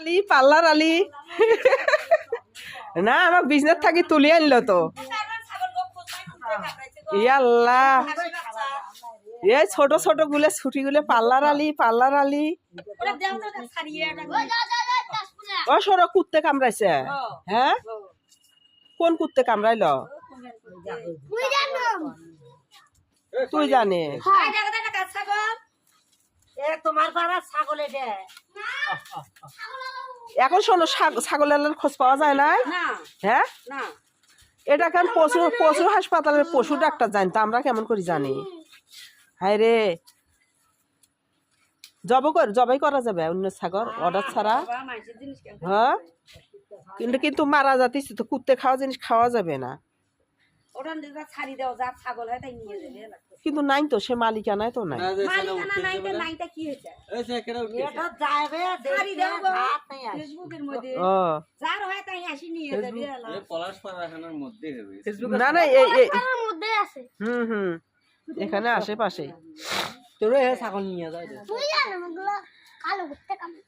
আলি, পাল্লার আলি। না আমার বিজনেস থাকি তুলি আনলো তো। ইয়াল্লাহ। এ ছোট ছোট গুলে ছুটি গুলে পাল্লার আলি পাল্লার আলি। ও, সর কুত্তে কামড়াইছে। হ্যাঁ? কোন কুত্তে কামড়াইল? তুই জানে তোমার পাড়ার ছাগল এটা। এখন শোনো ছাগ- ছাগলের খোঁজ পাওয়া যায় না। হ্যাঁ? এটা কেন পশু পশু হাসপাতালের পশু ডাক্তার জানি তো আমরা কেমন করে জানি। হায় রে। জব কর জবাই করা যাবে অন্য ছাগল অর্ডার ছাড়া। হ্যাঁ? কিন্তু কিন্তু মারা যাতিস তো কুত্তে খাওয়া জিনিস খাওয়া যাবে না। ওটা নিজে ছাড়ি দাও যা ছাগল হয় তাই নিয়ে যাবে কিন্তু নাই তো সে মালিকানায় তো নাই। মালিকানা নাইতে নাইতে কি হয়েছে? এটা যাবে ছাড়ি দাও দেখবে নাই ফেসবুকের মধ্যে। যার হয় তাই আসি নিয়ে যাবে পলাশপাড়াখানার মধ্যে হবে। না না এই এই মধ্যে আছে। হুম হুম। এখানে আশেপাশে। তোর ছাগল নিয়ে যায় তুই জানো কালো করতে কামড়ে